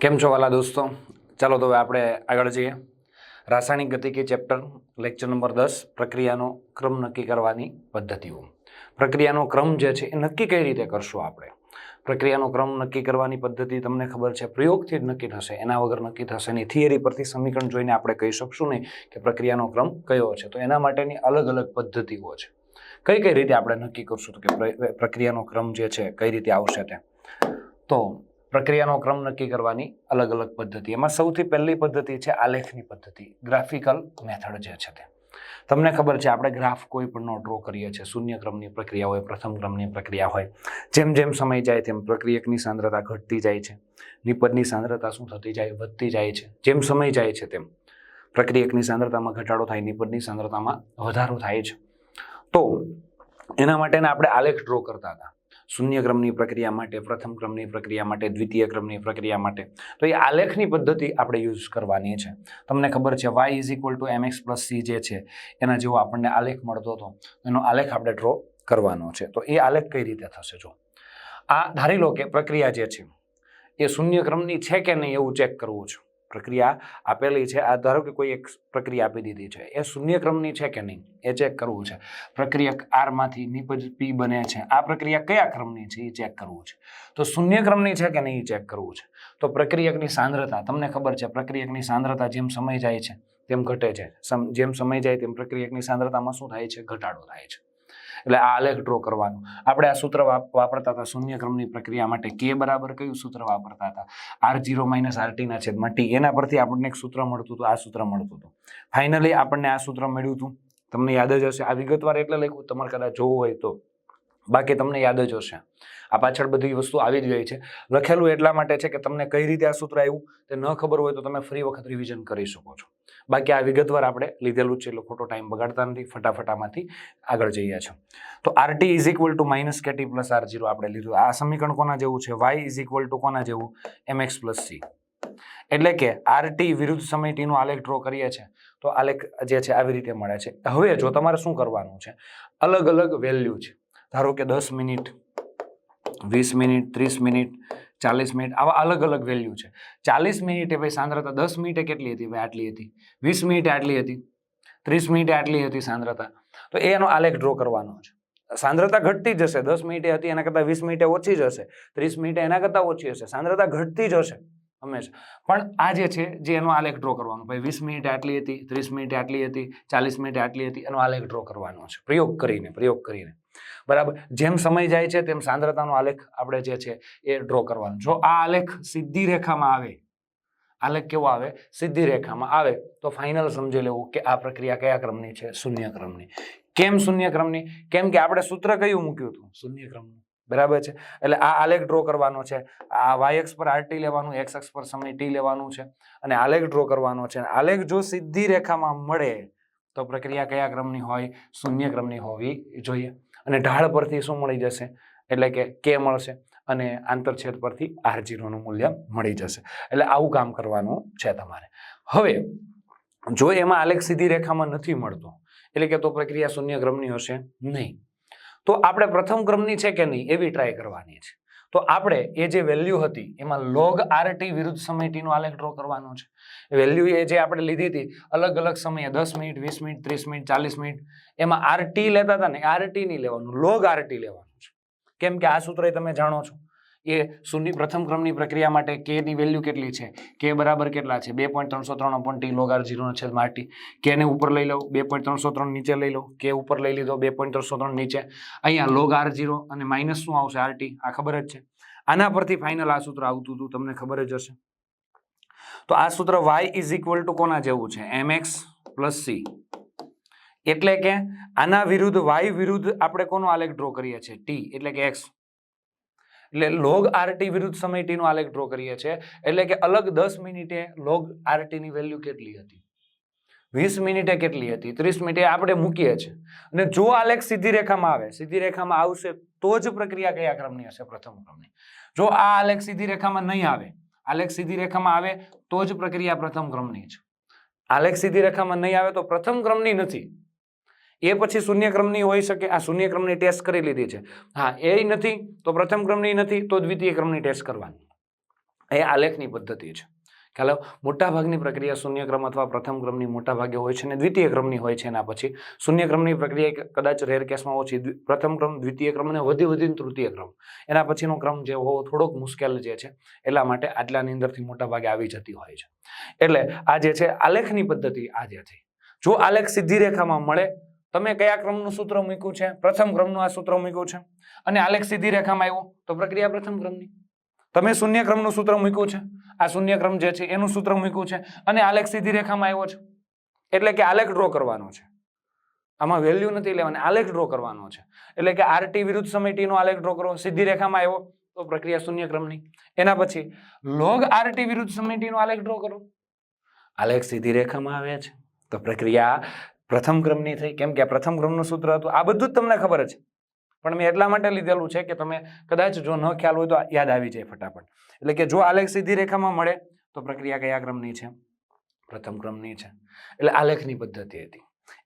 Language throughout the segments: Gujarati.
કેમ છો વાલા દોસ્તો? ચાલો તો હવે આપણે આગળ જઈએ. રાસાયણિક ગતિકી ચેપ્ટર લેક્ચર નંબર દસ, પ્રક્રિયાનો ક્રમ નક્કી કરવાની પદ્ધતિઓ. પ્રક્રિયાનો ક્રમ જે છે એ નક્કી કઈ રીતે કરશું આપણે? પ્રક્રિયાનો ક્રમ નક્કી કરવાની પદ્ધતિ તમને ખબર છે, પ્રયોગથી જ નક્કી થશે. એના વગર નક્કી થશે નહીં. થિયરી પરથી સમીકરણ જોઈને આપણે કહી શકશું નહીં કે પ્રક્રિયાનો ક્રમ કયો છે. તો એના માટેની અલગ અલગ પદ્ધતિઓ છે. કઈ કઈ રીતે આપણે નક્કી કરશું તો કે પ્રક્રિયાનો ક્રમ જે છે, કઈ રીતે આવશે તે? તો પ્રક્રિયાનો ક્રમ નક્કી કરવાની અલગ અલગ પદ્ધતિ. એમાં સૌથી પહેલી પદ્ધતિ છે આલેખની પદ્ધતિ. ગ્રાફિકલ મેથડ જે છે તે. તમને ખબર છે આપણે ગ્રાફ કોઈ પણનો ડ્રો કરીએ છીએ. શૂન્ય ક્રમની પ્રક્રિયા હોય, પ્રથમ ક્રમની પ્રક્રિયા હોય. જેમ જેમ સમય જાય તેમ પ્રક્રિયકની સાંદ્રતા ઘટતી જાય છે. નિપજની સાંદ્રતા શું થતી જાય? વધતી જાય છે. જેમ સમય જાય છે તેમ પ્રક્રિયકની સાંદ્રતામાં ઘટાડો થાય, નિપજની સાંદ્રતામાં વધારો થાય છે. તો એના માટેના આપણે આલેખ ડ્રો કરતા હતા. શૂન્ય ક્રમની પ્રક્રિયા માટે, પ્રથમ ક્રમની પ્રક્રિયા માટે, દ્વિતીય ક્રમની પ્રક્રિયા માટે. તો એ આલેખની પદ્ધતિ આપણે યુઝ કરવાની છે. તમને ખબર છે Y is equal to M X plus C જે છે, એના જેવો આપણને આલેખ મળતો હતો. એનો આલેખ આપણે ડ્રો કરવાનો છે. તો એ આલેખ કઈ રીતે થશે જો આ ધારી લો કે પ્રક્રિયા જે છે, એ શૂન્ય ક્રમની છે કે નહીં એવું ચેક કરવું છે. પ્રક્રિયા આપેલી છે. આ ધારો કે કોઈ એક પ્રક્રિયા આપી દીધી છે. એ શૂન્ય ક્રમની છે કે નહીં? એ ચેક કરવું છે. પ્રક્રિયક આરમાંથી નિપજ પી બને છે. આ પ્રક્રિયા કયા ક્રમની છે? એ ચેક કરવું છે. તો શૂન્ય ક્રમની છે કે નહીં? એ ચેક કરવું છે. તો પ્રક્રિયકની સાંદ્રતા. તમને ખબર છે, પ્રક્રિયકની સાંદ્રતા જેમ સમય જાય છે, તેમ ઘટે છે. જેમ સમય જાય તેમ પ્રક્રિયકની સાંદ્રતામાં શું થાય છે? ઘટાડો થાય છે. એટલે આ આલેખ ડ્રો કરવાનો. આપણે આ સૂત્ર વાપરતા હતા શૂન્ય ક્રમની પ્રક્રિયા માટે કે બરાબર કયું સૂત્ર વાપરતા હતા? આર જીરો માઇનસ આરટીના છેદમાં ટી એના પરથી આપણને એક સૂત્ર મળતું હતું, આ સૂત્ર મળતું હતું. ફાઇનલી આપણને આ સૂત્ર મળ્યું હતું. તમને યાદ જ હશે, આ વિગતવાર એટલે લખ્યું, તમારે કદાચ જોવું હોય તો. બાકી તમને યાદ જ હશે. આ પાછળ બધી વસ્તુ આવી જ ગઈ છે. લખેલું એટલા માટે છે કે તમને કઈ રીતે આ સૂત્ર આવ્યું તે ન ખબર હોય તો તમે ફરી વખત રિવિઝન કરી શકો છો. બાકી આ વિગતવાર આપણે લીધેલું છે, એટલે ખોટો ટાઈમ બગાડતા નથી, ફટાફટામાંથી આગળ જઈએ છીએ. તો RT is equal to minus KT plus R zero આપણે લીધું. આ સમીકરણ કોના જેવું છે? વાય ઇઝ ઇક્વલ ટુ કોના જેવું? એમ એક્સ પ્લસ સી એટલે કે આરટી વિરુદ્ધ સમય ટીનો આલેખ ડ્રો કરીએ છીએ, તો આલેખ જે છે, આવી રીતે મળે છે. હવે જો તમારે શું કરવાનું છે? અલગ અલગ વેલ્યુ છે. ધારો કે દસ મિનિટ, વીસ મિનિટ, ત્રીસ મિનિટ, ચાલીસ મિનિટ, આવા અલગ અલગ વેલ્યુ છે. ચાલીસ મિનિટે ભાઈ સાંદ્રતા દસ મિનિટે કેટલી હતી? ભાઈ આટલી હતી. વીસ મિનિટે આટલી હતી. ત્રીસ મિનિટે આટલી હતી સાંદ્રતા. તો એનો આલેખ ડ્રો કરવાનો છે. સાંદ્રતા ઘટતી જ હશે. દસ મિનિટે હતી, એના કરતાં વીસ મિનિટે ઓછી જ હશે. ત્રીસ મિનિટે એના કરતાં ઓછી હશે. સાંદ્રતા ઘટતી જ હશે. હંમેશા. પણ આ જે છે, જે એનો આલેખ ડ્રો કરવાનો, ભાઈ વીસ મિનિટ આટલી હતી, ત્રીસ મિનિટ આટલી હતી, ચાલીસ મિનિટ આટલી હતી, એનો આલેખ ડ્રો કરવાનો છે. પ્રયોગ કરીને પ્રયોગ કરીને. બરાબર? જેમ સમય જાય છે, તેમ સાંદ્રતાનો આલેખ આપણે જે છે, એ ડ્રો કરવાનો. જો આ આલેખ સીધી રેખામાં આવે, આલેખ કેવો આવે? સીધી રેખામાં આવે, તો ફાઇનલ સમજી લેવું કે આ પ્રક્રિયા કયા ક્રમની છે? શૂન્ય ક્રમની. કેમ શૂન્ય ક્રમની? કેમ કે આપણે સૂત્ર કયું મૂક્યું હતું? શૂન્ય ક્રમનું. બરાબર છે? એટલે આ આલેખ ડ્રો કરવાનો છે. આ વાય એક્સ પર આર ટી લેવાનું એક્સ એક્સ પર સમય ટી લેવાનું છે. અને આલેખ ડ્રો કરવાનો છે. આલેખ જો સીધી રેખામાં મળે, તો પ્રક્રિયા કયા ક્રમની હોય? શૂન્ય ક્રમની હોવી જોઈએ. અને ઢાળ પરથી શું મળી જશે? એટલે કે કે મળશે. અને આંતરછેદ પરથી આર જીરોનું મૂલ્ય મળી જશે. એટલે આવું કામ કરવાનું છે તમારે. હવે, જો એમાં આલેખ સીધી રેખામાં નથી મળતો, એટલે કે તો પ્રક્રિયા શૂન્ય ક્રમની હશે નહીં. તો આપણે પ્રથમ ક્રમની છે કે નહીં એવી ટ્રાય કરવાની છે. તો આપણે એ જે વેલ્યુ હતી, એમાં લોગ આરટી વિરુદ્ધ સમય ટીનો આલેખ ડ્રો કરવાનો છે. વેલ્યુ એ જે આપણે લીધી હતી, અલગ અલગ સમયે દસ મિનિટ, વીસ મિનિટ, ત્રીસ મિનિટ, ચાલીસ મિનિટ, એમાં આરટી લેતા હતા ને આરટી નહીં લેવાનું લોગ આરટી લેવાનું છે. કેમ કે આ સૂત્ર તમે જાણો છો. એ શૂન્ય પ્રથમ ક્રમની પ્રક્રિયા માટે કે ની વેલ્યુ કેટલી છે? કે બરાબર કેટલા છે? બે પોઈન્ટ ત્રણસો ત્રણ upon T log R zero છેદમાં આર ટી કે ને ઉપર લઈ લઉં, બે પોઈન્ટ ત્રણસો ત્રણ નીચે લઈ લઉં. કે ઉપર લઈ લીધો, બે પોઈન્ટ ત્રણસો ત્રણ નીચે. અહીંયા લોગ આર જીરો અને માઇનસ શું આવશે? આર ટી આ ખબર જ છે. આના પરથી ફાઇનલ આ સૂત્ર આવતું હતું, તમને ખબર જ હશે. તો આ સૂત્ર વાય ઇઝ ઇક્વલ ટુ કોના જેવું છે? એમ એક્સ પ્લસ સી એટલે કે આના વિરુદ્ધ વાય વિરુદ્ધ આપણે કોનો આલેખ ડ્રો કરીએ છીએ? ટી એટલે કે એક્સ એટલે લોગ આરટી વિરુદ્ધ સમય ટી નો આલેખ ડ્રો કરીએ છીએ. એટલે કે અલગ દસ મિનિટે લોગ આરટી ની વેલ્યુ કેટલી હતી? વીસ મિનિટે કેટલી હતી? ત્રીસ મિનિટે આપણે મૂકીએ છીએ. અને જો આલેખ સીધી રેખામાં આવે, સીધી રેખામાં આવશે તો જ પ્રક્રિયા કયા ક્રમની હશે? પ્રથમ ક્રમની. જો આ આલેખ સીધી રેખામાં નહીં આવે, આલેખ સીધી રેખામાં આવે તો જ પ્રક્રિયા પ્રથમ ક્રમની છે. આલેખ સીધી રેખામાં નહીં આવે તો પ્રથમ ક્રમની નથી. એ પછી શૂન્ય ક્રમની હોઈ શકે. આ શૂન્ય ક્રમની ટેસ્ટ કરી લીધી છે. હા, એ નથી, તો પ્રથમ ક્રમની નથી, તો દ્વિતીય ક્રમની ટેસ્ટ કરવાની. એ આલેખની પદ્ધતિ છે. ખ્યાલ મોટાભાગની પ્રક્રિયા શૂન્ય ક્રમ અથવા પ્રથમ ક્રમની મોટા ભાગે હોય છે અને દ્વિતીય ક્રમની હોય છે એના પછી. શૂન્ય ક્રમની પ્રક્રિયા કદાચ રેર કેસમાં ઓછી. પ્રથમ ક્રમ, દ્વિતીય ક્રમ અને વધી વધીને તૃતીય ક્રમ. એના પછીનો ક્રમ જે હોવો થોડોક મુશ્કેલ જે છે, એટલા માટે આટલાની અંદરથી મોટાભાગે આવી જતી હોય છે. એટલે આ જે છે આલેખની પદ્ધતિ આ જે થઈ જો આલેખ સીધી રેખામાં મળે તમે કયા ક્રમનું સૂત્ર મૂક્યું છે? પ્રથમ ક્રમનું આ સૂત્ર મૂક્યું છે? અને આલેખ સીધી રેખામાં આવ્યો. તો પ્રક્રિયા પ્રથમ ક્રમની. તમે શૂન્ય ક્રમનું સૂત્ર મૂક્યું છે? આ શૂન્ય ક્રમ જે છે, એનું સૂત્ર મૂક્યું છે. અને આલેખ સીધી રેખામાં આવ્યો છે. એટલે કે આલેખ ડ્રો કરવાનો છે. આમાં વેલ્યુ નથી લેવાની, આલેખ ડ્રો કરવાનો છે. એટલે કે આરટી વિરુદ્ધ સમય ટી નો આલેખ ડ્રો કરો સીધી રેખામાં આવ્યો. તો પ્રક્રિયા શૂન્ય ક્રમની. એના પછી લોગ આરટી વિરુદ્ધ સમય ટી નો આલેખ ડ્રો કરો આલેખ સીધી રેખામાં આવે છે. તો પ્રક્રિયા પ્રથમ ક્રમની થઈ. કેમ કે આ પ્રથમ ક્રમનું સૂત્ર હતું. આ બધું જ તમને ખબર છે. પણ મેં એટલા માટે લીધેલું છે કે તમે કદાચ જો ન ખ્યાલ હોય તો યાદ આવી જાય ફટાફટ. એટલે કે જો આલેખ સીધી રેખામાં મળે, તો પ્રક્રિયા કયા ક્રમની છે? પ્રથમ ક્રમની છે. એટલે આલેખની પદ્ધતિ હતી.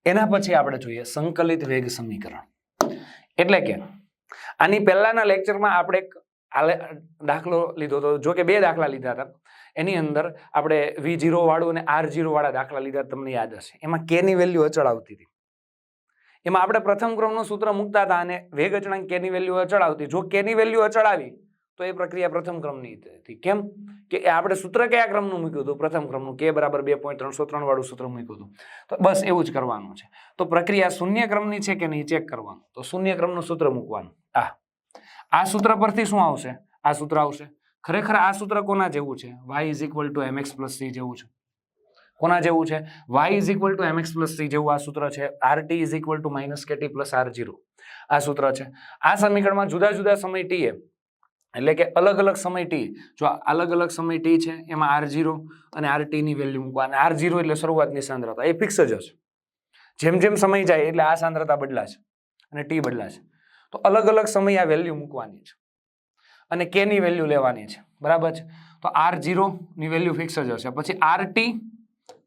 એના પછી આપણે જોઈએ સંકલિત વેગ સમીકરણ. એટલે કે આની પહેલાના લેક્ચરમાં આપણે એક આલે, દાખલો લીધો હતો જો કે બે દાખલા લીધા હતા. એની અંદર આપણે વી જીરો વાળું અને આર જીરો વાળા દાખલા લીધા તમને યાદ હશે. એમાં કે ની વેલ્યુ અચળ આવતી હતી. એમાં આપણે પ્રથમ ક્રમનું સૂત્ર મૂકતા હતા અને વેગ અચળાંક કે ની વેલ્યુ અચળ આવતી જો કે ની વેલ્યુ અચળ આવી તો એ પ્રક્રિયા પ્રથમ ક્રમની હતી. કેમ? કે આપણે સૂત્ર કયા ક્રમનું મૂક્યું હતું? પ્રથમ ક્રમનું. કે બરાબર બે પોઈન્ટ ત્રણસો ત્રણ વાળું સૂત્ર મૂક્યું હતું. તો બસ એવું જ કરવાનું છે. તો પ્રક્રિયા શૂન્ય ક્રમની છે કે નહીં? ચેક કરવાનું. તો શૂન્ય ક્રમનું સૂત્ર મૂકવાનું. આ આ સૂત્ર પરથી શું આવશે? આ સૂત્ર આવશે. ખરેખર આ સૂત્ર કોના જેવું છે? Y is equal to M X plus C જેવું છે. કોના જેવું છે? Y is equal to M X plus C જેવું આ સૂત્ર છે. R T is equal to minus K T plus R zero આ સૂત્ર છે. આ સમીકરણમાં જુદા જુદા સમય ટી એ, એટલે કે અલગ અલગ સમય ટી જો અલગ અલગ સમય ટી છે, એમાં આર જીરો અને આરની વેલ્યુ મૂકવા. અને આર જીરો એટલે શરૂઆતની સાંદ્રતા. એ ફિક્સ જ હશે. જેમ જેમ સમય જાય, એટલે આ સાંદ્રતા બદલાશે. અને ટી બદલાશે. તો અલગ અલગ સમય આ વેલ્યુ મૂકવાની છે. અને કે ની વેલ્યુ લેવાની છે. બરાબર છે? તો આરની વેલ્યુ ફિક્સ જ હશે. પછી આર ટી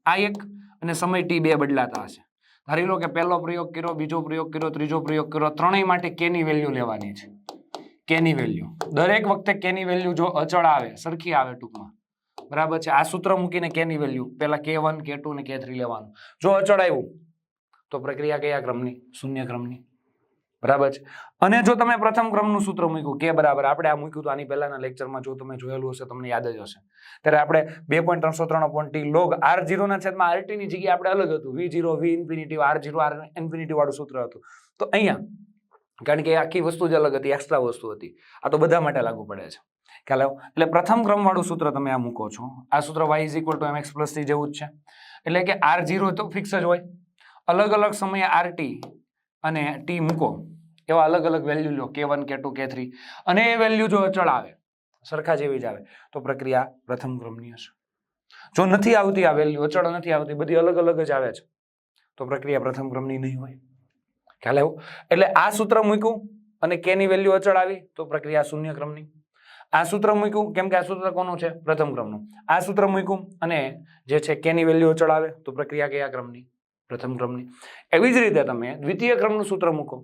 આ એક અને સમય ટી બે બદલાતા હશે. ધારી લો કે પહેલો પ્રયોગ કર્યો, બીજો પ્રયોગ કર્યો, ત્રીજો પ્રયોગ કર્યો, ત્રણેય માટે કે ની વેલ્યુ લેવાની છે. કે ની વેલ્યુ દરેક વખતે કે ની વેલ્યુ જો અચળ આવે, સરખી આવે ટૂંકમાં. બરાબર છે? આ સૂત્ર મૂકીને કે ની વેલ્યુ પેલા કે વન કે ટુ ને કે થ્રી લેવાનું. જો અચળ આવ્યું, તો પ્રક્રિયા કયા ક્રમની? શૂન્ય ક્રમની. બરાબર છે? અને જો તમે પ્રથમ ક્રમનું સૂત્ર મૂક્યું, કે બરાબર, આપણે આ મૂક્યું તો આની પહેલાના લેક્ચરમાં જો તમે જોયેલું હશે, તમને યાદ જ હશે. ત્યારે આપણે બે પોઈન્ટ ત્રણસો ત્રણ પોઈન્ટ ટી લોગ આર જીરોના છેદમાં આર ટીની જગ્યાએ આપણે અલગ હતું. V zero V infinity R zero R infinity વાળું સૂત્ર હતું. તો અહીંયા, કારણ કે આખી વસ્તુ જ અલગ હતી એક્સ્ટ્રા વસ્તુ હતી. આ તો બધા માટે લાગુ પડે છે. ખ્યાલ આવ્યો? એટલે પ્રથમ ક્રમવાળું સૂત્ર તમે આ મૂકો છો. આ સૂત્ર Y is equal to M X plus જેવું જ છે. એટલે કે આર જીરો તો ફિક્સ જ હોય. અલગ અલગ સમયે આર ટી અને ટી મૂકો. એવા અલગ અલગ વેલ્યુ લો કે વન કે ટુ કે થ્રી અને એ વેલ્યુ જો અચળ આવે સરખા જેવી જ આવે, તો પ્રક્રિયા પ્રથમ ક્રમની હશે. જો નથી આવતી આ વેલ્યુ અચળ નથી આવતી, બધી અલગ અલગ જ આવે છે, તો પ્રક્રિયા પ્રથમ ક્રમની નહીં હોય. ખ્યાલ આવ્યો? એટલે આ સૂત્ર મૂક્યું અને કે ની વેલ્યુ અચળ આવી તો પ્રક્રિયા શૂન્ય ક્રમની. આ સૂત્ર મૂક્યું, કેમ કે આ સૂત્ર કોનું છે? પ્રથમ ક્રમનું. આ સૂત્ર મૂક્યું અને જે છે કે ની વેલ્યુ અચળ આવે તો પ્રક્રિયા કયા ક્રમની? પ્રથમ ક્રમની. એવી જ રીતે તમે દ્વિતીય ક્રમનું સૂત્ર મૂકો.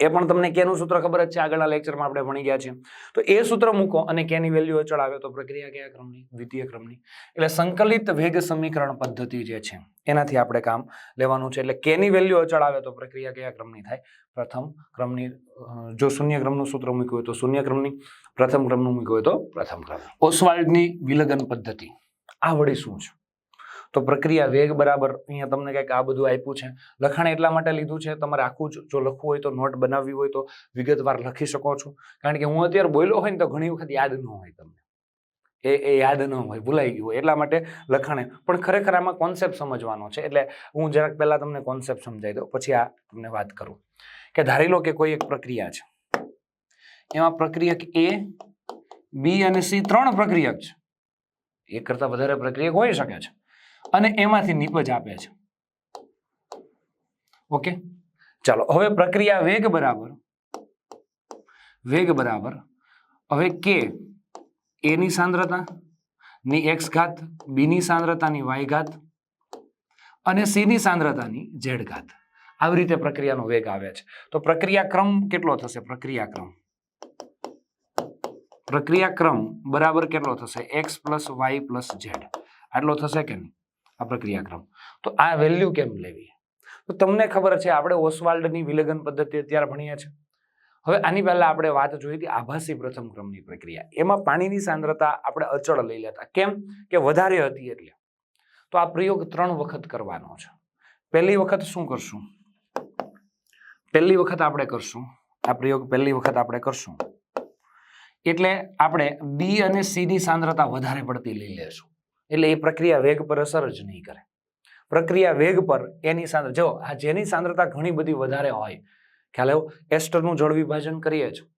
એ પણ તમને કેનું સૂત્ર ખબર જ છે? આગળના લેક્ચરમાં આપણે ભણી ગયા છીએ. તો એ સૂત્ર મૂકો અને કેની વેલ્યુ અચળ આવે તો પ્રક્રિયા કયા ક્રમની? દ્વિતીય ક્રમની. એટલે સંકલિત વેગ સમીકરણ પદ્ધતિ જે છે, એનાથી આપણે કામ લેવાનું છે. એટલે કેની વેલ્યુ અચળ આવે તો પ્રક્રિયા કયા ક્રમની થાય? પ્રથમ ક્રમની જો શૂન્ય ક્રમનું સૂત્ર મૂક્યું હોય તો શૂન્ય ક્રમની, પ્રથમ ક્રમનું મૂક્યું હોય તો પ્રથમ ક્રમ. ઓસ્વાલ્ડની વિલગન પદ્ધતિ. આ વળી શું છે? તો પ્રક્રિયા વેગ બરાબર અહીંયા તમને કંઈક આ બધું આપ્યું છે. લખાણ એટલા માટે લીધું છે, તમારે આખું જ જો લખવું હોય તો નોટ બનાવવી હોય તો વિગતવાર લખી શકો છો. કારણ કે હું અત્યારે બોલ્યો હોય ને તો ઘણી વખત યાદ ન હોય તમને. એ એ યાદ ન હોય, ભૂલાઈ ગયું હોય. એટલા માટે લખાણે. પણ ખરેખર આમાં કોન્સેપ્ટ સમજવાનો છે. એટલે હું જરાક પહેલાં તમને કોન્સેપ્ટ સમજાવી દઉં, પછી આ તમને વાત કરું. કે ધારી લો કે કોઈ એક પ્રક્રિયા છે. એમાં પ્રક્રિયક એ, બી અને સી ત્રણ પ્રક્રિયક છે. એક કરતાં વધારે પ્રક્રિયક હોઈ શકે છે. અને એમાંથી નીપજ આપે છે. ઓકે? ચાલો, હવે પ્રક્રિયા વેગ બરાબર. વેગ બરાબર. હવે કે એની સાંદ્રતા, ની એક્સ ઘાત બીની સાંદ્રતાની વાય ઘાત અને સીની સાંદ્રતાની ઝેડ ઘાત. આવી રીતે પ્રક્રિયાનો વેગ આવે છે. તો પ્રક્રિયા ક્રમ કેટલો થશે? પ્રક્રિયા ક્રમ પ્રક્રિયા ક્રમ બરાબર કેટલો થશે? X plus Y plus Z આટલો થશે કે નહીં? આ પ્રક્રિયાક્રમ. તો આ વેલ્યુ કેમ લેવી? તો તમને ખબર છે આપણે ઓસવાલ્ડની વિલગન પદ્ધતિ અત્યારે ભણીએ છીએ. હવે આની પહેલા આપણે વાત જોઈ હતી આભાસી પ્રથમ ક્રમની પ્રક્રિયા. એમાં પાણીની સાંદ્રતા આપણે અચળ લઈ લેતા. કેમ? કે વધારે હતી એટલે. તો આ પ્રયોગ ત્રણ વખત કરવાનો છે. પહેલી વખત શું કરશું? પહેલી વખત આપણે કરશું. આ પ્રયોગ પહેલી વખત આપણે કરશું. એટલે આપણે બી અને સી ની સાંદ્રતા વધારે પડતી લઈ લેશું. એટલે એ પ્રક્રિયા વેગ પર અસર જ નહીં કરે. પ્રક્રિયા વેગ પર એની સાંદ્ર, જો આ જેની સાંદ્રતા ઘણી બધી વધારે હોય, ખ્યાલ આવ્યો? એસ્ટરનું જળ વિભાજન કરીએ છીએ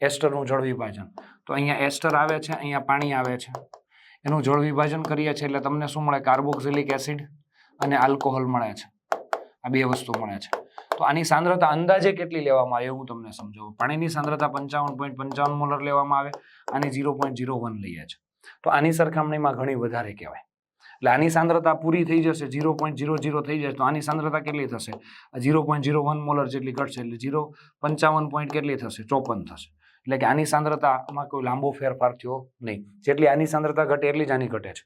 એસ્ટરનું જળ વિભાજન. તો અહીંયા એસ્ટર આવે છે, અહીંયા પાણી આવે છે. એનું જળ વિભાજન કરીએ છીએ એટલે તમને શું મળે? કાર્બોક્સિલિક એસિડ અને આલ્કોહોલ મળે છે. આ બે વસ્તુ મળે છે. તો આની સાંદ્રતા અંદાજે કેટલી લેવામાં આવે હું તમને સમજાવું. પાણીની સાંદ્રતા પંચાવન પોઈન્ટ પંચાવન મોલર લેવામાં આવે. આની ઝીરો પોઈન્ટ ઝીરો વન લઈએ છે. તો આની સરખામણીમાં ઘણી વધારે કહેવાય. એટલે આની સાંદ્રતા પૂરી થઈ જશે, ઝીરો પોઈન્ટ ઝીરો ઝીરો થઈ જશે, તો આની સાંદ્રતા કેટલી થશે? Zero point zero one molar જેટલી ઘટશે, એટલે ઝીરો પંચાવન પોઈન્ટ કેટલી થશે? ચોપન થશે. એટલે કે આની સાંદ્રતામાં કોઈ લાંબો ફેરફાર થયો નહીં. જેટલી આની સાંદ્રતા ઘટે, એટલી જ આની ઘટે છે.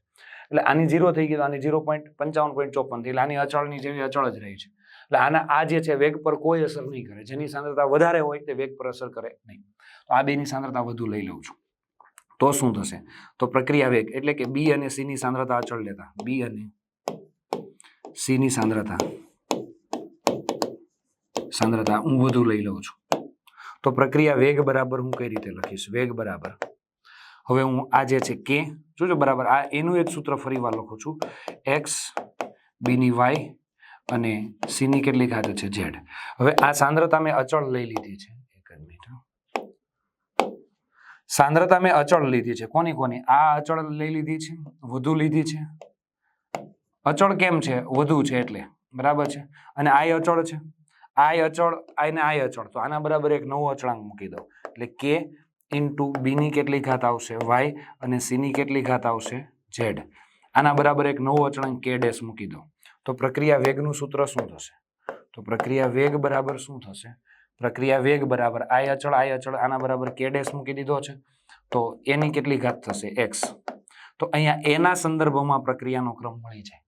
એટલે આની ઝીરો થઈ ગઈ તો આની ઝીરો પોઈન્ટ પંચાવન પોઈન્ટ ચોપન થઈ, એટલે આની અચળની જેવી અચળ જ રહી છે. એટલે આના, આ જે છે વેગ પર કોઈ અસર નહીં કરે. જેની સાંદ્રતા વધારે હોય તે વેગ પર અસર કરે નહીં. તો આ બેની સાંદ્રતા વધુ લઈ લઉં છું. તો શું થશે? તો પ્રક્રિયા વેગ એટલે કે બી અને સી ની સાંદ્રતા અચળ લેતા. બી અને સી ની સાંદ્રતા. સાંદ્રતા હું વધુ લઈ લઉં છું. તો પ્રક્રિયા વેગ બરાબર હું કઈ રીતે લખીશ? વેગ બરાબર. હવે હું આ જે છે કે, જોજો બરાબર, આ એનું એક સૂત્ર ફરી વાર લખું છું. એક્સ બીની વાય અને સીની કેટલી ખાતે છે ઝેડ. હવે આ સાંદ્રતા મેં અચળ લઈ લીધી છે. સાંદ્રતા મેં અચળ લીધી છે. કોની કોની? આ અચળ લઈ લીધી છે, વધુ લીધી છે. અચળ કેમ છે? વધુ છે એટલે. બરાબર છે? અને આ અચળ છે? આ અચળ આ ને આ અચળ. તો આના બરાબર એક નવો અચળાંક મૂકી દો એટલે કે ઇન્ટુ બીની કેટલી ઘાત આવશે? વાય અને સીની કેટલી ઘાત આવશે? ઝેડ. આના બરાબર એક નવો અચળાંક કે ડેશ મૂકી દો તો પ્રક્રિયા વેગનું સૂત્ર શું થશે? તો પ્રક્રિયા વેગ બરાબર શું થશે? પ્રક્રિયા વેગ બરાબર આય અચળ આય અચળ આના બરાબર કે ડેશ મૂકી દીધો છે. તો એની કેટલી ઘાત થશે? એક્સ. તો અહીંયા એના સંદર્ભમાં પ્રક્રિયાનો ક્રમ મળી જાય.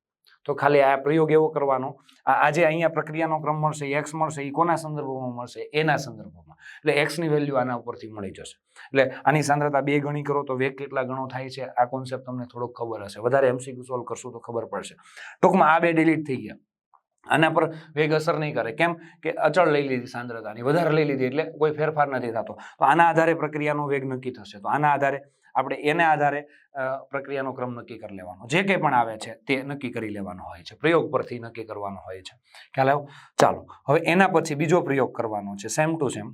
તો ખાલી આ પ્રયોગ એવો કરવાનો આજે અહીંયા પ્રક્રિયાનો ક્રમ મળશે, એક્સ મળશે એ કોના સંદર્ભમાં મળશે? એના સંદર્ભમાં. એટલે એક્સની વેલ્યુ આના ઉપરથી મળી જશે. એટલે આની સાંદ્રતા બે ગણી કરો તો વેગ કેટલા ગણો થાય છે? આ કોન્સેપ્ટ તમને થોડોક ખબર હશે. વધારે એમસીક્યુ સોલ્વ કરશું તો ખબર પડશે. ટૂંકમાં આ બે ડિલીટ થઈ ગયા. આના પર વેગ અસર નહીં કરે. કેમ કે અચળ લઈ લીધી સાંદ્રતાની, વધારે લઈ લીધી એટલે કોઈ ફેરફાર નથી થતો. તો આના આધારે પ્રક્રિયાનો વેગ નક્કી થશે. તો આના આધારે આપણે એને આધારે પ્રક્રિયાનો ક્રમ નક્કી કરી લેવાનો. જે કંઈ પણ આવે છે તે નક્કી કરી લેવાનો હોય છે. પ્રયોગ પરથી નક્કી કરવાનો હોય છે. ખ્યાલ આવ્યો? ચાલો. હવે એના પછી બીજો પ્રયોગ કરવાનો છે. Same to same.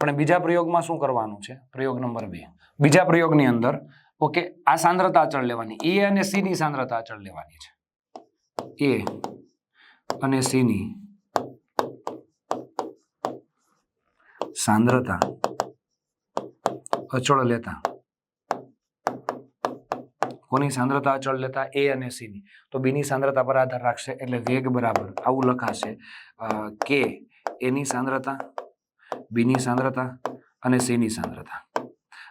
પણ બીજા પ્રયોગમાં શું કરવાનું છે? પ્રયોગ નંબર બે. બીજા પ્રયોગની અંદર, ઓકે, આ સાંદ્રતા અચળ લેવાની. એ અને સી ની સાંદ્રતા અચળ લેવાની છે. એ. અને સી ની સાંદ્રતા. અચળ લેતા. કોની સાંદ્રતા અચળ લેતા? એ અને સીની. તો બીની સાંદ્રતા પર આધાર રાખશે એટલે વેગ બરાબર. આવું લખાશે. કે એની સાંદ્રતા, બીની સાંદ્રતા અને સીની સાંદ્રતા.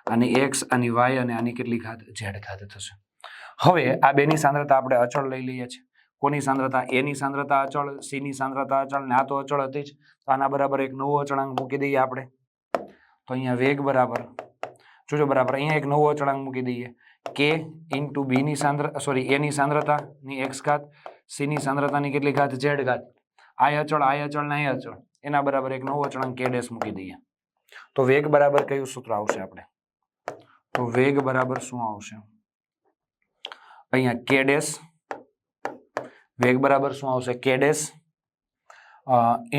આની એક્સ આની વાય અને આની કેટલી ઘાત? ઝેડ ઘાત થશે. હવે આ બેની સાંદ્રતા આપણે અચળ લઈ લઈએ છીએ. કોની સાંદ્રતા? એની સાંદ્રતા અચળ, સીની સાંદ્રતા અચળ ને આ તો અચળ હતી જ. તો આના બરાબર એક નવો અચળાંક મૂકી દઈએ આપણે. તો અહીંયા વેગ બરાબર. જોજો બરાબર, અહીંયા એક નવો અચળાંક મૂકી દઈએ. કે ઇન્ટુ બીની સાંદ્ર, સોરી, એની સાંદ્રતાની એક્સ ઘાત, સીની સાંદ્રતાની કેટલી ઘાત? ઝેડ ઘાત. આ અચળ આ અચળ ને આ અચળ. એના બરાબર એક નવો અચળાંક કે ડેશ મૂકી દઈએ. તો વેગ બરાબર કયું સૂત્ર આવશે આપણે? તો વેગ બરાબર શું આવશે? અહીંયા કે ડેશ વેગ બરાબર શું આવશે? કેડેસ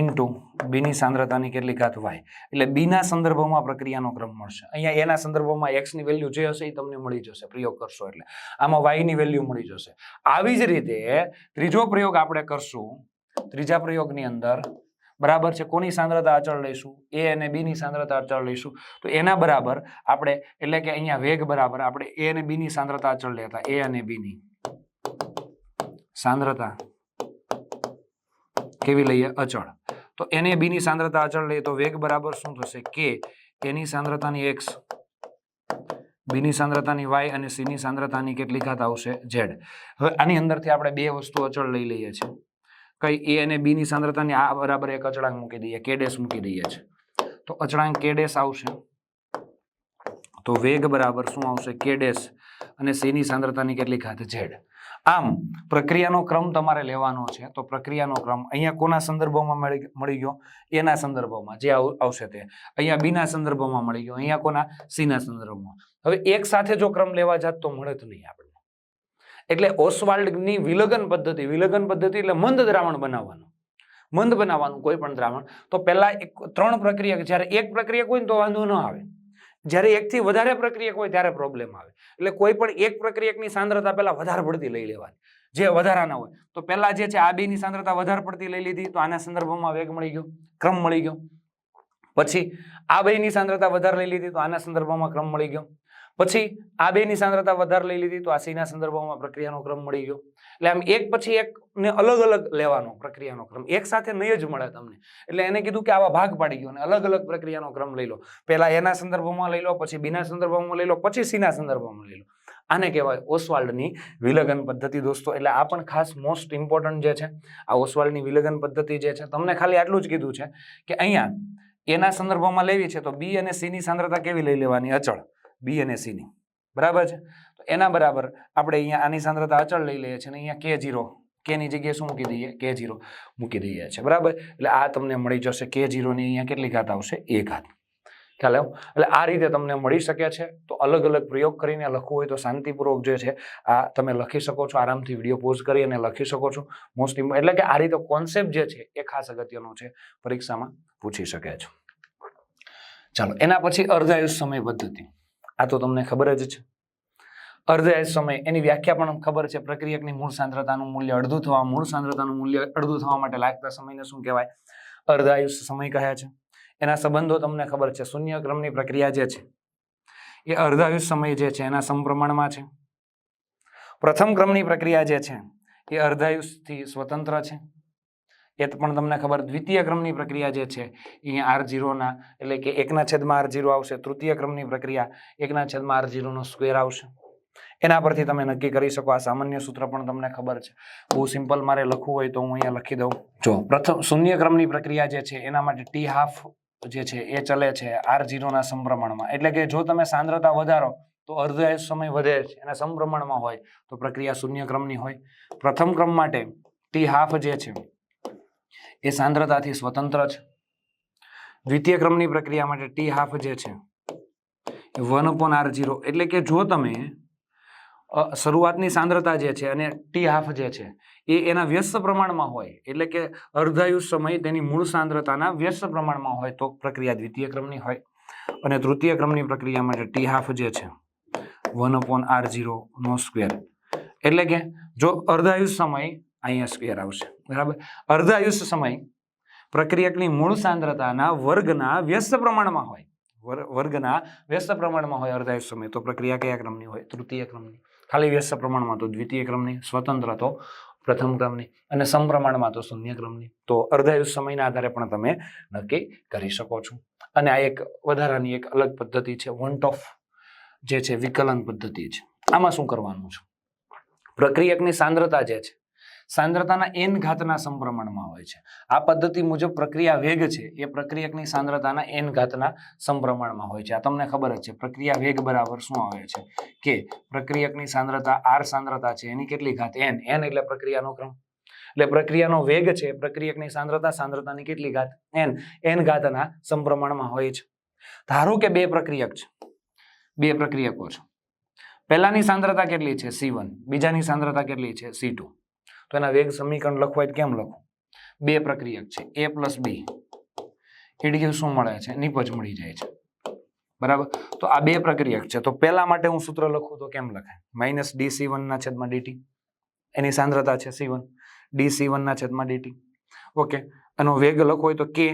ઇન્ટુ બીની સાંદ્રતાની કેટલી ઘાત વાય એટલે બીના સંદર્ભમાં પ્રક્રિયાનો ક્રમ મળશે. અહીંયા એના સંદર્ભમાં એક્સની વેલ્યુ જે હશે એ તમને મળી જશે. પ્રયોગ કરશો એટલે. આમાં વાયની વેલ્યુ મળી જશે. આવી જ રીતે ત્રીજો પ્રયોગ આપણે કરશું. ત્રીજા પ્રયોગની અંદર બરાબર છે કોની સાંદ્રતા અચળ લઈશું? એ અને બીની સાંદ્રતા અચળ લઈશું. તો એના બરાબર આપણે એટલે કે અહીંયા વેગ બરાબર આપણે એ અને બીની સાંદ્રતા અચળ લેતા એ અને બી ની. સાંદ્રતા કેવી લઈએ? અચળ. તો એને બી ની સાંદ્રતા અચળ લઈએ તો વેગ બરાબર શું થશે? કે એની સાંદ્રતાની એક્સ બીની સાંદ્રતાની વાય અને સીની સાંદ્રતાની કેટલી ઘાત આવશે? ઝેડ હવે આની અંદરથી આપણે બે વસ્તુ અચળ લઈ લઈએ છીએ. કઈ એ અને બીની સાંદ્રતાની આ બરાબર એક અચળાંક મૂકી દઈએ કે ડેશ મૂકી દઈએ છીએ. તો અચળાંક કે ડેશ આવશે. તો વેગ બરાબર શું આવશે? કે ડેશ. અને સીની સાંદ્રતાની કેટલી ઘાત? ઝેડ આમ, પ્રક્રિયાનો ક્રમ તમારે લેવાનો છે, તો પ્રક્રિયાનો ક્રમ અહીંયા કોના સંદર્ભમાં મળી મળી ગયો? એના સંદર્ભમાં, જે આવ- આવશે તે. અહીંયા બીના સંદર્ભમાં મળી ગયો, અહીંયા કોના? સીના સંદર્ભમાં. હવે એક સાથે જો ક્રમ લેવા જાત તો મળે જ નહીં આપણને. એટલે ઓસવાલ્ડની વિલગન પદ્ધતિ વિલગન પદ્ધતિ એટલે મંદ દ્રાવણ બનાવવાનું. મંદ બનાવવાનું કોઈ પણ દ્રાવણ. તો પહેલા એક, ત્રણ પ્રક્રિયા, જ્યારે એક પ્રક્રિયા કોઈ તો વાંધો ન આવે. જ્યારે એકથી વધારે પ્રક્રિયક હોય ત્યારે પ્રોબ્લેમ આવે. એટલે કોઈ પણ એક પ્રક્રિયકની સાંદ્રતા પહેલાં વધારે પડતી લઈ લેવાની. જે વધારાના હોય. તો પહેલાં જે છે આ બેની સાંદ્રતા વધારે પડતી લઈ લીધી. તો આના સંદર્ભમાં વેગ મળી ગયો, ક્રમ મળી ગયો. પછી આ બેની સાંદ્રતા વધારે લઈ લીધી. તો આના સંદર્ભમાં ક્રમ મળી ગયો. પછી આ બેની સાંદ્રતા વધારે લઈ લીધી તો આ સીના સંદર્ભમાં પ્રક્રિયાનો ક્રમ મળી ગયો. એટલે આમ એક પછી એક ને અલગ અલગ લેવાનો પ્રક્રિયાનો ક્રમ. એક સાથે નહીં જ મળે તમને. એટલે એને કીધું કે આવા ભાગ પાડી ગયો અને અલગ અલગ પ્રક્રિયાનો ક્રમ લઈ લો. પહેલા એના સંદર્ભમાં લઈ લો, પછી બીના સંદર્ભમાં લઈ લો, પછી સીના સંદર્ભમાં લઈ લો. આને કહેવાય ઓસવાલ્ડની વિલગન પદ્ધતિ દોસ્તો. એટલે આ પણ ખાસ મોસ્ટ ઇમ્પોર્ટન્ટ જે છે, આ ઓસવાલ્ડની વિલગન પદ્ધતિ જે છે, તમને ખાલી આટલું જ કીધું છે કે અહીંયા એના સંદર્ભમાં લેવી છે તો બી અને સીની સાંદ્રતા કેવી લઈ લેવાની? અચળ. બી અને સીની બરાબર છે? તો એના બરાબર આપણે અહીંયા આની સાંદ્રતા અચળ લઈ લઈએ છીએ અને અહીંયા કે જીરો કેની જગ્યાએ શું મૂકી દઈએ? કે જીરો મૂકી દઈએ છીએ. બરાબર? એટલે આ તમને મળી જશે કે જીરોની અહીંયા કેટલી ઘાત આવશે? એ ઘાત. ખ્યાલ આવ્યો? એટલે આ રીતે તમને મળી શકે છે. તો અલગ અલગ પ્રયોગ કરીને લખવું હોય તો શાંતિપૂર્વક જે છે, આ તમે લખી શકો છો. આરામથી વીડિયો પોઝ કરી અને લખી શકો છો. મોસ્ટ એટલે કે આ રીતે કોન્સેપ્ટ જે છે, એ ખાસ અગત્યનો છે. પરીક્ષામાં પૂછી શકે છે. ચાલો, એના પછી અર્ધાયુષ સમય પદ્ધતિ. આ તો તમને ખબર જ છે. અર્ધાયુષ સમય, એની વ્યાખ્યા પણ ખબર છે, પ્રક્રિયકની મૂળ સાંદ્રતાનું મૂલ્ય અડધું થવા, મૂળ સાંદ્રતાનું મૂલ્ય અડધું થવા માટે લાગતા સમયને શું કહેવાય? અર્ધાયુષ સમય કહે છે. એના સંબંધો તમને ખબર છે, શૂન્ય ક્રમની પ્રક્રિયા જે છે, એ અર્ધાયુષ સમય જે છે, એના સમપ્રમાણમાં છે. પ્રથમ ક્રમની પ્રક્રિયા જે છે, એ અર્ધાયુષથી સ્વતંત્ર છે. એ પણ તમને ખબર, દ્વિતીય ક્રમની પ્રક્રિયા જે છે અહીંયા આર જીરોના એટલે કે એકના છેદમાં આર જીરો આવશે, તૃતીય ક્રમની પ્રક્રિયા એકના છેદમાં આર જીરોનો સ્ક્વેર આવશે. એના પરથી તમે નક્કી કરી શકો, આ સામાન્ય સૂત્ર પણ તમને ખબર છે. બહુ સિમ્પલ મારે લખવું હોય તો હું અહીંયા લખી દઉં. જો, પ્રથમ શૂન્ય ક્રમની પ્રક્રિયા જે છે, એના માટે ટી હાફ જે છે, એ ચલે છે આર જીરોના સંભ્રમણમાં. એટલે કે જો તમે સાંદ્રતા વધારો, તો અર્ધ સમય વધે છે એના સમપ્રમાણમાં હોય, તો પ્રક્રિયા શૂન્ય ક્રમની હોય. પ્રથમ ક્રમ માટે ટી હાફ જે છે એ સાંદ્રતાથી સ્વતંત્ર છે. દ્વિતીય ક્રમની પ્રક્રિયા માટે ટી હાફ જે છે વન અપોન આર જીરો એટલે કે જો તમે શરૂઆતની સાંદ્રતા જે છે અને ટી હાફ જે છે, એ એના વ્યસ્ત પ્રમાણમાં હોય, એટલે કે અર્ધાયુષ સમય તેની મૂળ સાંદ્રતાના વ્યસ્ત પ્રમાણમાં હોય, તો પ્રક્રિયા દ્વિતીય ક્રમની હોય. અને તૃતીય ક્રમની પ્રક્રિયા માટે ટી હાફ જે છે વન અપોન આર જીરો નો સ્ક્વેર એટલે કે જો અર્ધાયુષ સમય અહીંયા સ્ક્વેર આવશે. બરાબર? અર્ધ આયુષ સમય પ્રક્રિયકની મૂળ સાંદ્રતાના વર્ગના વ્યસ્ત પ્રમાણમાં હોય. વર- વર્ગના વ્યસ્ત પ્રમાણમાં હોય અર્ધ આયુષ સમય. તો પ્રક્રિયા કયા ક્રમની હોય? તૃતીય ક્રમની. ખાલી વ્યસ્ત પ્રમાણમાં તો દ્વિતીય ક્રમની, સ્વતંત્ર તો પ્રથમ ક્રમની અને સમપ્રમાણમાં તો શૂન્ય ક્રમની. તો અર્ધાયુષ સમયના આધારે પણ તમે નક્કી કરી શકો છો. અને આ એક વધારાની એક અલગ પદ્ધતિ છે વન્ટ ઓફ જે છે વિકલન પદ્ધતિ છે. આમાં શું કરવાનું છે? પ્રક્રિયકની સાંદ્રતા જે છે સાંદ્રતાના એન ઘાતના સમપ્રમાણમાં હોય છે. આ પદ્ધતિ મુજબ પ્રક્રિયા વેગ છે, એ પ્રક્રિયકની સાંદ્રતાના એન ઘાતના સંભ્રમણમાં હોય છે. આ તમને ખબર જ છે, પ્રક્રિયા વેગ બરાબર શું આવે છે? કે પ્રક્રિયકની સાંદ્રતા આર સાંદ્રતા છે, એની કેટલી ઘાત? એન એન એટલે પ્રક્રિયાનો ક્રમ. એટલે પ્રક્રિયાનો વેગ છે, પ્રક્રિયકની સાંદ્રતા સાંદ્રતાની કેટલી ઘાત? એન એન ઘાતના સંપ્રમણમાં હોય છે. ધારો કે બે પ્રક્રિયક છે. બે પ્રક્રિયકો છે. પહેલાની સાંદ્રતા કેટલી છે? સી બીજાની સાંદ્રતા કેટલી છે? સી તો એના વેગ સમીકરણ લખવા હોય કેમ લખું બે પ્રક્રિયક છે. એ પ્લસ બી એડીયુ શું મળે છે? નિપજ મળી જાય છે. બરાબર? તો આ બે પ્રક્રિયક છે. તો પહેલા માટે હું સૂત્ર લખું તો કેમ લખાય માઇનસ ડી સી વનના છેદમાં ડીટી એની સાંદ્રતા છે સી વન ડી સી વનના છેદમાં ડીટી ઓકે. એનો વેગ લખો હોય તો કે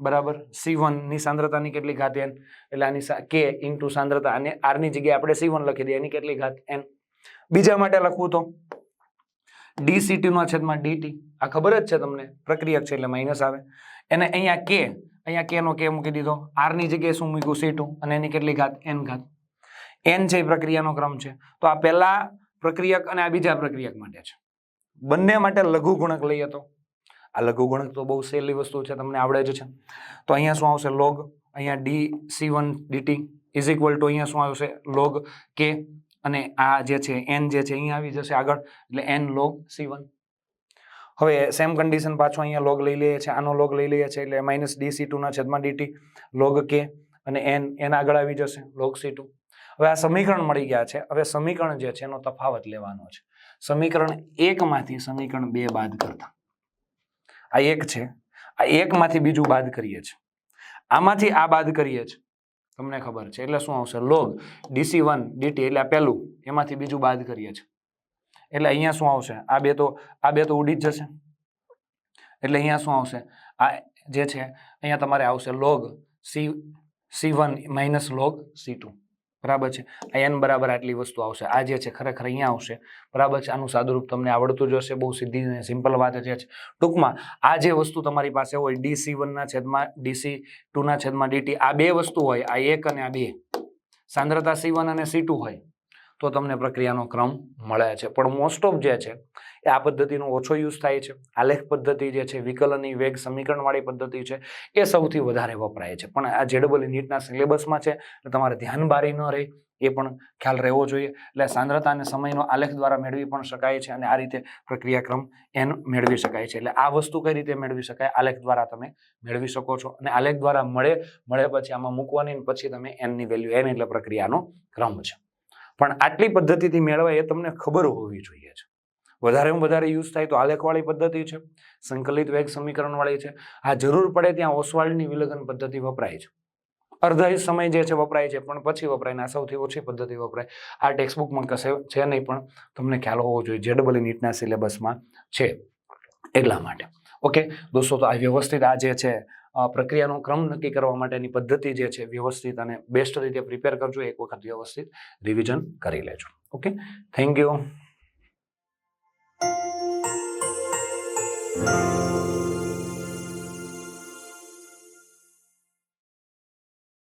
બરાબર? સી ની સાંદ્રતાની કેટલી ઘાત એન એટલે આની કે ઇન્ટુ સાંદ્રતા અને આરની જગ્યાએ આપણે સી વન લખી દઈએ. એની કેટલી ઘાત એન બીજા માટે લખવું તો ડી સી ટીના છેદમાં ડીટી આ ખબર જ છે તમને? પ્રક્રિયક છે એટલે માઇનસ આવે. એને અહીંયા કે અહીંયા કેનો કે મૂકી દીધો. આરની જગ્યાએ શું મૂક્યું? સી અને એની કેટલી ઘાત? એન ઘાત. એન છે એ પ્રક્રિયાનો ક્રમ છે. તો આ પહેલા પ્રક્રિયક અને આ બીજા પ્રક્રિયક માટે છે. બંને માટે લઘુ ગુણક લઈએ તો. આ લઘુ ગુણક તો બહુ સહેલી વસ્તુ છે, તમને આવડે જ છે. તો અહીંયા શું આવશે? લોગ અહીંયા D C one DT is equal to અહીંયા શું આવશે? લોગ કે અને આ જે છે એન જે છે અહીંયા આવી જશે આગળ, એટલે એન લોગ સી વન હવે સેમ કન્ડિશન પાછો અહીંયા લોગ લઈ લઈએ છીએ. આનો લોગ લઈ લઈએ છીએ, એટલે માઇનસ ડી સી ટુના છેદમાં ડીટી લોગ કે અને એન એન આગળ આવી જશે લોગ સી ટુ હવે આ સમીકરણ મળી ગયા છે. હવે સમીકરણ જે છે, એનો તફાવત લેવાનો છે. સમીકરણ એકમાંથી સમીકરણ બે બાદ કરતા. આ એક છે. આ એકમાંથી બીજું બાદ કરીએ છીએ. આમાંથી આ બાદ કરીએ છીએ. તમને ખબર છે. એટલે શું આવશે? લોગ. ડીસી વન, ડીટી એટલે આ પહેલું. એમાંથી બીજું બાદ કરીએ છીએ. એટલે અહીંયા શું આવશે? આ બે તો, આ બે તો ઉડી જ જશે. એટલે અહીંયા શું આવશે? આ જે છે, અહીંયા તમારે આવશે log. C C one minus log C two. બરાબર છે? આ એન બરાબર આટલી વસ્તુ આવશે. આ જે છે ખરેખર અહીંયા આવશે. બરાબર છે? આનું સાદુરૂપ તમને આવડતું જ હશે. બહુ સીધી અને સિમ્પલ વાત છે. ટૂંકમાં, આ જે વસ્તુ તમારી પાસે હોય ડી સી વનના છેદમાં ડીસી ટુના છેદમાં ડીટી આ બે વસ્તુ હોય, આ એક અને આ બે. સાંદ્રતા સી અને સી હોય. તો તમને પ્રક્રિયાનો ક્રમ મળે છે. પણ મોસ્ટ ઓફ જે છે, એ આ પદ્ધતિનો ઓછો યુઝ થાય છે. આલેખ પદ્ધતિ જે છે વિકલનની વેગ સમીકરણવાળી પદ્ધતિ છે, એ સૌથી વધારે વપરાય છે. પણ આ જેડબલ નીટના સિલેબસમાં છે તમારે ધ્યાન બારી ન રહે, એ પણ ખ્યાલ રહેવો જોઈએ. એટલે સાંદ્રતા અને સમયનો આલેખ દ્વારા મેળવી પણ શકાય છે અને આ રીતે પ્રક્રિયાક્રમ એન મેળવી શકાય છે. એટલે આ વસ્તુ કઈ રીતે મેળવી શકાય આલેખ દ્વારા તમે મેળવી શકો છો. અને આલેખ દ્વારા મળે મળે પછી આમાં મૂકવાની પછી તમે એનની વેલ્યુ એન એટલે પ્રક્રિયાનો ક્રમ છે. પણ આટલી પદ્ધતિથી મેળવાય એ તમને ખબર હોવી જોઈએ છે. વધારેમાં વધારે યુઝ થાય તો આલેખવાળી પદ્ધતિ છે, સંકલિત વેગ સમીકરણવાળી છે. આ જરૂર પડે ત્યાં ઓસવાલ્ડની વિલગન પદ્ધતિ વપરાય છે. અર્ધા સમય જે છે વપરાય છે, પણ પછી વપરાય આ સૌથી ઓછી પદ્ધતિ વપરાય. આ ટેક્સ્ટબુકમાં કશે છે નહીં, પણ તમને ખ્યાલ હોવો જોઈએ જેડબલ નીટના સિલેબસમાં છે એટલા માટે. ઓકે દોસ્તો, તો આ વ્યવસ્થિત આ જે છે પ્રક્રિયાનો ક્રમ નક્કી કરવા માટેની પદ્ધતિ જે છે વ્યવસ્થિત અને બેસ્ટ રીતે પ્રિપેર કરજો, એક વખત વ્યવસ્થિત રિવિઝન કરી લેજો. Okay thank you